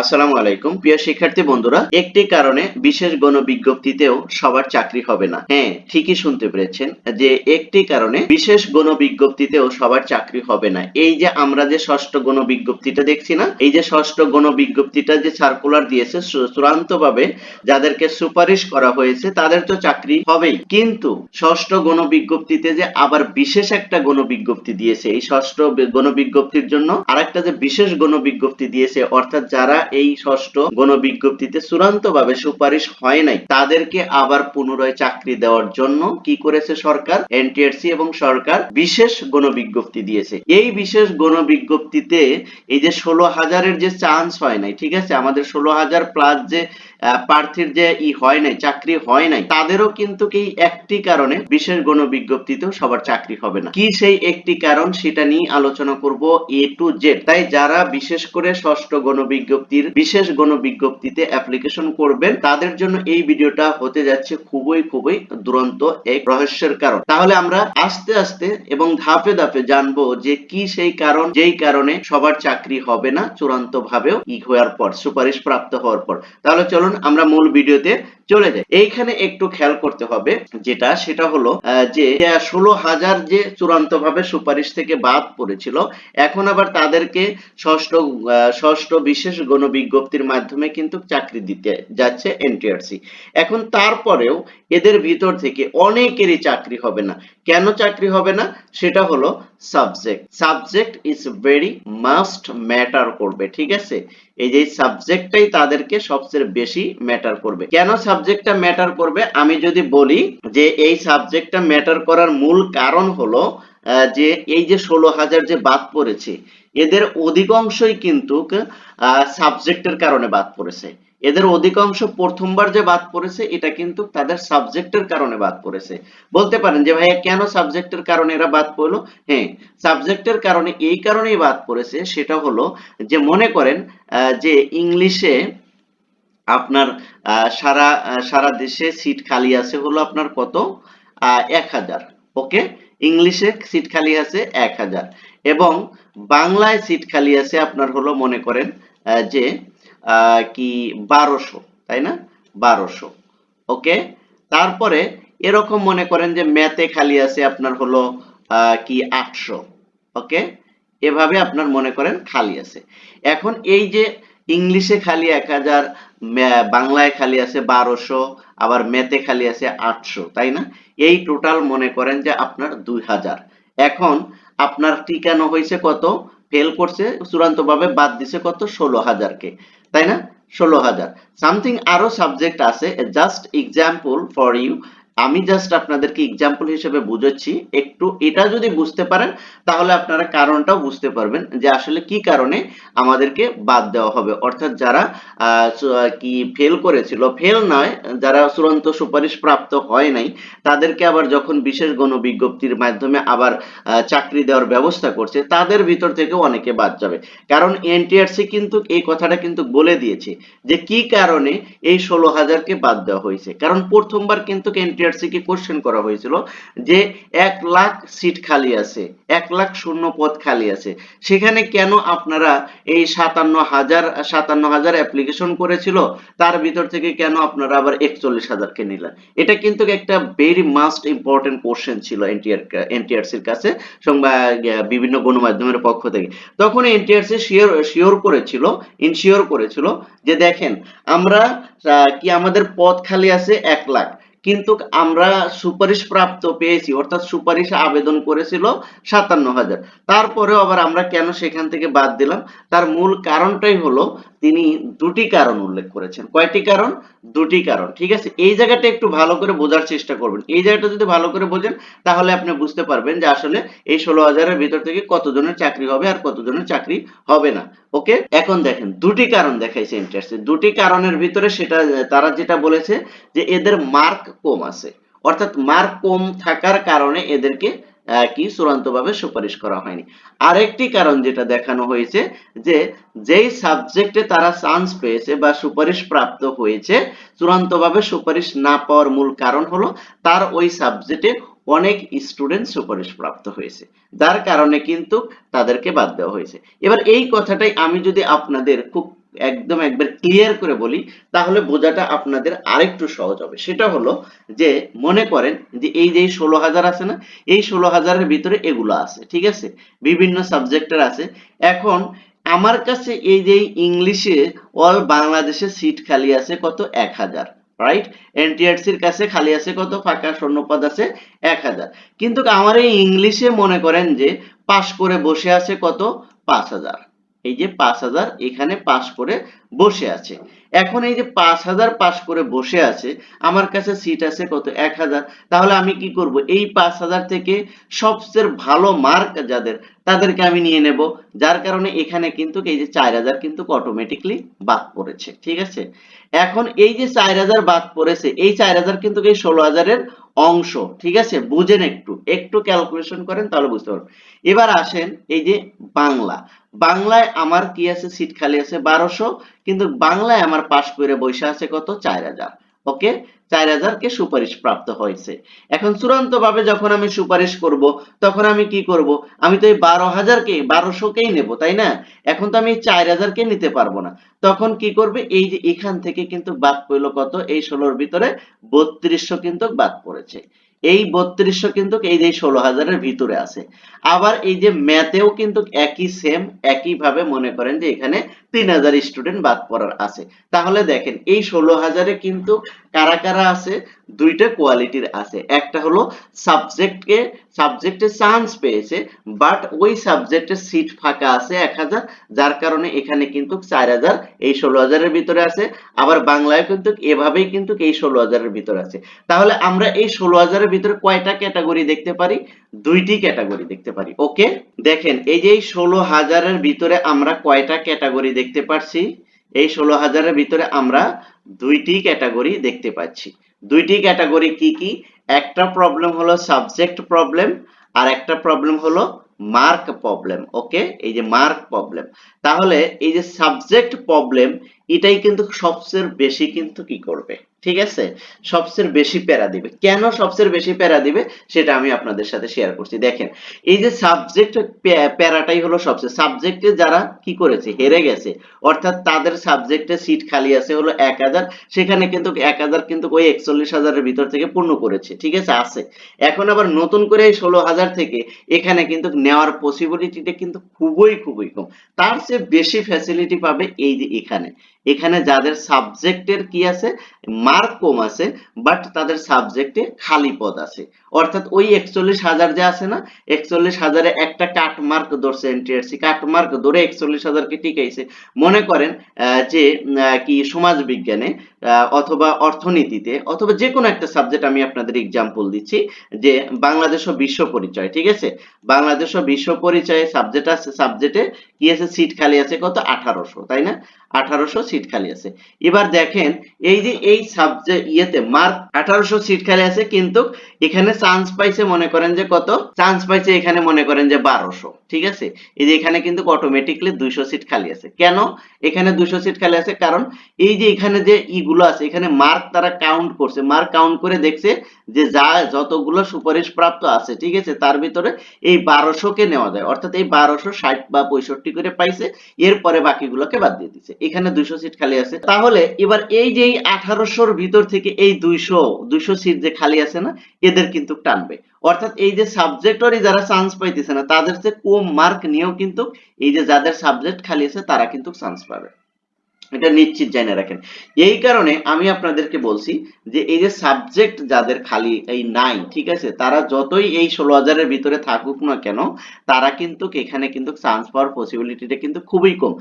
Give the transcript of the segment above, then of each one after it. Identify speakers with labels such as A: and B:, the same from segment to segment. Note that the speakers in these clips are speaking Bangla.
A: আসসালামু আলাইকুম। প্রিয় শিক্ষার্থী বন্ধুরা, একটি কারণে বিশেষ গণ বিজ্ঞপ্তিতেও সবার চাকরি হবে না। হ্যাঁ ঠিকই শুনতে পেরেছেন যে একটি কারণে বিশেষ গণ বিজ্ঞপ্তিতেও সবার চাকরি হবে না। এই যে আমরা যে ষষ্ঠ গণ বিজ্ঞপ্তিটা দেখছি না, এই যে ষষ্ঠ গণ বিজ্ঞপ্তিটা যে সার্কুলার দিয়েছে চূড়ান্ত ভাবে যাদেরকে সুপারিশ করা হয়েছে, তাদের তো চাকরি হবেই। কিন্তু ষষ্ঠ গণ বিজ্ঞপ্তিতে যে আবার বিশেষ একটা গণ বিজ্ঞপ্তি দিয়েছে, এই ষষ্ঠ গণ বিজ্ঞপ্তির জন্য আরেকটা যে বিশেষ গণ বিজ্ঞপ্তি দিয়েছে, অর্থাৎ যারা এই ষষ্ঠ গণ বিজ্ঞপ্তিতে চূড়ান্ত ভাবে সুপারিশ হয় নাই। তাদেরকে আবার পুনরায় চাকরি দেওয়ার জন্য কি করেছে সরকার? এনটিআরসি এবং সরকার বিশেষ গণবিজ্ঞপ্তি দিয়েছে। এই বিশেষ গণবিজ্ঞপ্তিতে এই যে ষোলো হাজারের যে চান্স হয় নাই, ঠিক আছে? আমাদের ষোলো হাজার প্লাস যে প্রার্থীর যে ই হয় নাই, চাকরি হয় নাই, তাদেরও কিন্তু কি একটি কারণে বিশেষ গণ বিজ্ঞপ্তিতেও সবার চাকরি হবে না। কি সেই একটি কারণ সেটা নিয়ে আলোচনা করব এ টু জেড। তাই যারা বিশেষ করে ষষ্ঠ গণ বিজ্ঞপ্তির বিশেষ গণ বিজ্ঞপ্তিতে অ্যাপ্লিকেশন করবেন, তাদের জন্য এই ভিডিওটা হতে যাচ্ছে খুবই খুবই দুরন্ত, এক রহস্যের কারণ। তাহলে আমরা আস্তে আস্তে এবং ধাপে ধাপে জানব যে কি সেই কারণ, যেই কারণে সবার চাকরি হবে না চূড়ান্ত ভাবেও ই হওয়ার পর, সুপারিশ প্রাপ্ত হওয়ার পর। তাহলে চলুন আমরা মূল ভিডিওতে চলে যাই এইখানে একটু খেয়াল করতে হবে যেটা, সেটা হলো যে ষোলো হাজার যে চূড়ান্ত ভাবে সুপারিশ থেকে বাদ পড়েছিল, এখন আবার তাদেরকে ষষ্ঠ ষষ্ঠ বিশেষ গণ বিজ্ঞপ্তির মাধ্যমে কিন্তু চাকরি দিতে যাচ্ছে এনটিআরসি। এখন তারপরেও এদের ভিতর থেকে অনেকেরই চাকরি হবে না। কেন চাকরি হবে না? সেটা হলো subject. Subject is very must matter করবে, ঠিক আছে? এই যে সাবজেক্টটাই তাদেরকে সবচেয়ে বেশি ম্যাটার করবে। কেন সাবজেক্টটা ম্যাটার করবে, আমি যদি বলি যে এই সাবজেক্টটা ম্যাটার করার মূল কারণ হলো যে এই যে ষোলো হাজার যে বাদ পড়েছে, এদের অধিকাংশই কিন্তু সাবজেক্টের কারণে বাদ পড়েছে। এদের অধিকাংশ প্রথমবার যে বাদ পড়েছে, এটা কিন্তু তাদের সাবজেক্টের কারণে বাদ পড়েছে। বলতে পারেন যে ভাইয়া, কেন সাবজেক্টের কারণে এরা বাদ পড়ল? হ্যাঁ সাবজেক্টের কারণে এই কারণেই বাদ পড়েছে, সেটা হলো যে মনে করেন যে ইংলিশে আপনার সারা সারা দেশে সিট খালি আছে হলো আপনার কত? এক হাজার। ওকে ইংলিশে সিট খালি আছে এক হাজার। এবং বাংলায় সিট খালি আছে আপনার হলো মনে করেন যে কি বারোশো, তাই না? বারোশো। ওকে তারপরে এরকম মনে করেন যে ম্যাথে খালি আছে আপনার হলো কি আটশো। ওকে এভাবে আপনার মনে করেন খালি আছে। এখন এই যে ইংলিশে খালি এক হাজার বাংলায় খালি আছে বারোশো, আবার ম্যাথে খালি আছে আটশো, তাই না? এই টোটাল মনে করেন যে আপনার দুই হাজার। এখন আপনার টিকানো হয়েছে কত? ফেল করছে চূড়ান্ত ভাবে বাদ দিছে কত? ষোলো হাজারকে, তাই না? ষোলো হাজার। সামথিং আরও সাবজেক্ট আছে জাস্ট এক্সাম্পল ফর ইউ আমি জাস্ট আপনাদেরকে এক্সাম্পল হিসেবে বুঝাচ্ছি। একটু এটা যদি বুঝতে পারেন, তাহলে আপনারা কারণটাও বুঝতে পারবেন যে আসলে কি কারণে আমাদেরকে বাদ দেওয়া হবে। অর্থাৎ যারা কি ফেল করেছিল ফেল নয়, যারা চূড়ান্ত সুপারিশ প্রাপ্ত হয় নাই, তাদেরকে আবার যখন বিশেষ গণ বিজ্ঞপ্তির মাধ্যমে আবার চাকরি দেওয়ার ব্যবস্থা করছে, তাদের ভিতর থেকেও অনেকে বাদ যাবে। কারণ এনটিআরসি কিন্তু এই কথাটা কিন্তু বলে দিয়েছে যে কি কারণে এই ষোলো হাজারকে বাদ দেওয়া হয়েছে। কারণ প্রথমবার কিন্তু এনটিআরসি কে কোশ্চেন করা হয়েছিল যে এক লাখ সিট খালি আছে, এক লাখ শূন্য পদ খালি আছে। সেখানে কেন আপনারা এই সাতান্ন হাজার সাতান্ন হাজার অ্যাপ্লিকেশন করেছিল? তার ভিতর থেকে কেন আপনারা আবার একচল্লিশ হাজারকে নিলেন? এটা কিন্তু একটা ভেরি মাস্ট ইম্পর্টেন্ট কোশ্চেন ছিল এনটিআর এনটিআরসির কাছে, সংবাদ, বিভিন্ন গণমাধ্যমের পক্ষ থেকে। তখন এনটিআরসি শিওর শিওর করেছিল ইনশিওর করেছিল যে দেখেন, আমরা কি আমাদের পদ খালি আছে এক লাখ? কিন্তু আমরা সুপারিশ প্রাপ্ত পেয়েছি, অর্থাৎ সুপারিশ আবেদন করেছিল সাতান্ন হাজার। তারপরেও আবার আমরা কেন সেখান থেকে বাদ দিলাম? তার মূল কারণটাই হলো তিনি দুটি কারণ উল্লেখ করেছেন। কয়টি কারণ? দুটি কারণ, ঠিক আছে? এই জায়গাটা একটু ভালো করে বোঝার চেষ্টা করবেন। এই জায়গাটা যদি ভালো করে বোঝেন, তাহলে আপনি বুঝতে পারবেন যে আসলে এই ষোলো হাজারের ভিতর থেকে কতজনের চাকরি হবে আর কতজনের চাকরি হবে না। ওকে? এখন দেখেন, দুটি কারণ দেখাইছে ইন্টারেস্টে দুটি কারণের ভিতরে সেটা, তারা যেটা বলেছে যে এদের মার্ক কম আছে। অর্থাৎ মার্ক কম থাকার কারণে এদেরকে কি চূড়ান্তভাবে সুপারিশ করা হয়নি। আরেকটি কারণ যেটা দেখানো হয়েছে যে, যেই সাবজেক্টে তারা চান্স পেয়েছে বা সুপারিশ প্রাপ্ত হয়েছে, চূড়ান্তভাবে সুপারিশ না পাওয়ার মূল কারণ হলো তার ওই সাবজেক্টে অনেক স্টুডেন্ট সুপারিশ প্রাপ্ত হয়েছে। যার কারণে কিন্তু তাদেরকে বাদ দেওয়া হয়েছে। এবার এই কথাটাই আমি যদি আপনাদের খুব একদম একবার ক্লিয়ার করে বলি, তাহলে বোঝাটা আপনাদের আরেকটু সহজ হবে। সেটা হলো যে, মনে করেন যে, এই যে ষোলো হাজার আছে না, এই ষোলো হাজারের ভিতরে এগুলো আছে, ঠিক আছে? বিভিন্ন সাবজেক্টের আছে। এখন আমার কাছে এই যে ইংলিশে অল বাংলাদেশে সিট খালি আছে কত? এক হাজার রাইট এনটিআরসির কাছে খালি আছে কত? ফাঁকা শূন্যপদ আছে এক হাজার। কিন্তু আমার এই ইংলিশে মনে করেন যে, পাশ করে বসে আছে কত? পাঁচ হাজার। এই যে পাঁচ হাজার এখানে পাশ করে বসে আছে। এখন এই যে পাঁচ হাজার পাশ করে বসে আছে, আমার কাছে সিট আছে কত? এক হাজার। তাহলে আমি কি করব? এই পাঁচ হাজার থেকে সবচেয়ে ভালো মার্ক যাদের, তাদেরকে আমি নিয়ে নেব। যার কারণে এখানে কিন্তু এই যে চার হাজার কিন্তু অটোমেটিকলি বাদ পড়েছে, ঠিক আছে? এখন এই যে চার হাজার বাদ পড়েছে, এই চার হাজার কিন্তু এই ষোলো হাজারের অংশ, ঠিক আছে? বুঝেন একটু একটু ক্যালকুলেশন করেন তাহলে বুঝতে পারবেন। এবার আসেন এই যে বাংলা। বাংলায় আমার কি আছে? সিট খালি আছে বারোশো কিন্তু বাংলায় আমার পাশ করে বসে আছে কত? চার হাজার। ওকে? চার হাজারকে সুপারিশ প্রাপ্ত হয়েছে। এখন চূড়ান্ত ভাবে যখন আমি সুপারিশ করব, তখন আমি কি করব? আমি তো এই বারো হাজারকে, বারোশোকেই নেব, তাই না? এখন তো আমি চার হাজারকে নিতে পারব না। তখন কি করবে? এই যে এখান থেকে কিন্তু বাদ পড়ল কত? এই ষোলোর ভিতরে বত্রিশশো কিন্তু বাদ পড়েছে। এই বত্রিশশো কিন্তু এই যে ষোলো হাজারের ভিতরে আছে। আবার এই যে ম্যাথেও কিন্তু একই সেম একই ভাবে মনে করেন যে এখানে তিন হাজার স্টুডেন্ট বাদ পড়ার আছে। তাহলে দেখেন, এই ষোলো হাজারে কিন্তু কারা কারা আছে? দুইটা কোয়ালিটির আছে। একটা হলো সাবজেক্টকে, সাবজেক্টে চান্স পেয়েছে বাট ওই সাবজেক্টের সিট ফাঁকা আছে এক হাজার, যার কারণে এখানে কিন্তু চার হাজার, এই ষোলো হাজারের ভিতরে আছে। আবার বাংলায় কিন্তু এভাবেই কিন্তু এই ষোলো হাজারের ভিতরে আছে। তাহলে আমরা এই ষোলো হাজারের ভিতরে কয়টা ক্যাটাগরি দেখতে পারি? দুইটি ক্যাটাগরি দেখতে পারি। ওকে দেখেন, এই যে ষোলো হাজারের ভিতরে আমরা কয়টা ক্যাটাগরি দেখতে পাচ্ছি এই ষোলো হাজারের ভিতরে আমরা দুইটি ক্যাটাগরি দেখতে পাচ্ছি। দুইটি ক্যাটাগরি কি কি? একটা প্রবলেম হলো সাবজেক্ট প্রবলেম আর একটা প্রবলেম হলো মার্ক প্রবলেম ওকে এই যে মার্ক প্রবলেম তাহলে এই যে সাবজেক্ট প্রবলেম এটাই কিন্তু সবচেয়ে বেশি কিন্তু কি করবে? ঠিক আছে? সবচেয়ে বেশি প্যারা দিবে। কেন সবচেয়ে বেশি প্যারা দিবে? সেটা আমি আপনাদের সাথে শেয়ার করছি। দেখেন, এই যে সাবজেক্ট প্যারাটাই হলো সবচেয়ে। সাবজেক্টে যারা কি করেছে? হেরে গেছে। অর্থাৎ তাদের সাবজেক্টে সিট খালি আছে হলো এক হাজার। সেখানে কিন্তু এক হাজার কিন্তু ওই একচল্লিশ হাজারের ভিতর থেকে পূর্ণ করেছে। ঠিক আছে? আছে। এখন আবার নতুন করে ষোলো হাজার থেকে এখানে কিন্তু নেওয়ার পসিবিলিটিটা কিন্তু খুবই খুবই কম। তার চেয়ে বেশি ফ্যাসিলিটি পাবে এই যে এখানে। এখানে যাদের সাবজেক্টের কি আছে? মার্ক কম আছে বাট তাদের সাবজেক্টে খালি পদ আছে। অর্থাৎ ওই একচল্লিশ হাজার যে আছে না, একচল্লিশ হাজারে একটা কাট মার্ক ধরছে এনটিআরসি কাট মার্ক ধরে একচল্লিশ হাজারকে টিকাইছে। মনে করেন যে কি সমাজ বিজ্ঞানে অথবা অর্থনীতিতে, অথবা যে কোনো একটা সাবজেক্ট আমি আপনাদের এক্সাম্পল দিচ্ছি, যে বাংলাদেশ ও বিশ্ব পরিচয়, ঠিক আছে? বাংলাদেশ ও বিশ্ব পরিচয় সাবজেক্ট আছে সাবজেক্টে কি আছে? সিট খালি আছে কত? আঠারোশো, তাই না? আঠারোশো সিট খালি আছে। এবার দেখেন, এই যে এই সাবজেক্ট ইয়েতে মার্ক আঠারোশো সিট খালি আছে, কিন্তু এখানে চান্স পাইছে মনে করেন যে কত? চান্স পাইছে এখানে মনে করেন যে বারোশো। ঠিক আছে? এই যে এখানে কিন্তু অটোমেটিকলি দুইশো সিট খালি আছে। কেন? এখানে দুইশো সিট খালি আছে কারণ এই যে এখানে যে ইগুলো আছে, এখানে মার্ক তারা কাউন্ট করছে। মার্ক কাউন্ট করে দেখছে যে যা যতগুলো সুপারিশ প্রাপ্ত আছে, ঠিক আছে? তার ভিতরে এই বারোশোকে নেওয়া যায়। অর্থাৎ এই বারোশো ষাট বা পঁয়ষট্টি করে পাইছে, এরপরে বাকিগুলোকে বাদ দিয়ে দিচ্ছে এখানে দুইশো সিট খালি আছে। তাহলে এবার এই যে আঠারোশোর ভিতর থেকে এই দুইশো দুইশো সিট যে খালি আছে না, এদের কিন্তু টানবে। অর্থাৎ এই যে সাবজেক্টরই যারা চান্স পাইতেছে না, তাদের চেয়ে কম মার্ক নিয়েও কিন্তু এই যে যাদের সাবজেক্ট খালি আছে, তারা কিন্তু চান্স পাবে। এটা নিশ্চিত জেনে রাখেন। এই কারণে আমি আপনাদেরকে বলছি যে এই যে সাবজেক্ট যাদের খালি এই নাই, ঠিক আছে? তারা যতই এই ষোলো হাজারের ভিতরে থাকুক না কেন, তারা কিন্তু এখানে কিন্তু চান্স পাওয়ার পসিবিলিটিটা কিন্তু খুবই কম।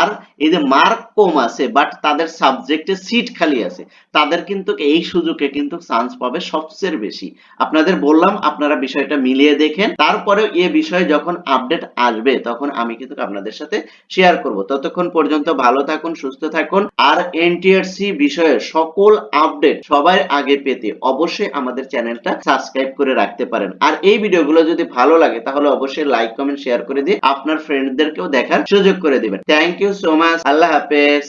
A: আর এই যে মার্ক কম আছে বাট তাদের সাবজেক্টে সিট খালি আছে, তাদের কিন্তু এই সুযোগে কিন্তু চান্স পাবে সবচেয়ে বেশি। আপনাদের বললাম, আপনারা বিষয়টা মিলিয়ে দেখেন। তারপরেও এ বিষয়ে যখন আপডেট আসবে, তখন আমি কিন্তু আপনাদের সাথে শেয়ার করব। ততক্ষণ পর্যন্ত ভালো থাকুন সুস্থ থাকুন। আর এনটিআরসি বিষয়ে সকল আপডেট সবাই আগে পেতে অবশ্যই আমাদের চ্যানেলটা সাবস্ক্রাইব করে রাখতে পারেন। আর এই ভিডিওগুলো যদি ভালো লাগে, তাহলে অবশ্যই লাইক কমেন্ট শেয়ার করে দিয়ে আপনার ফ্রেন্ডদেরকেও দেখার সুযোগ করে দিবেন। থ্যাংক ইউ সো মাচ আল্লাহ হাফেজ।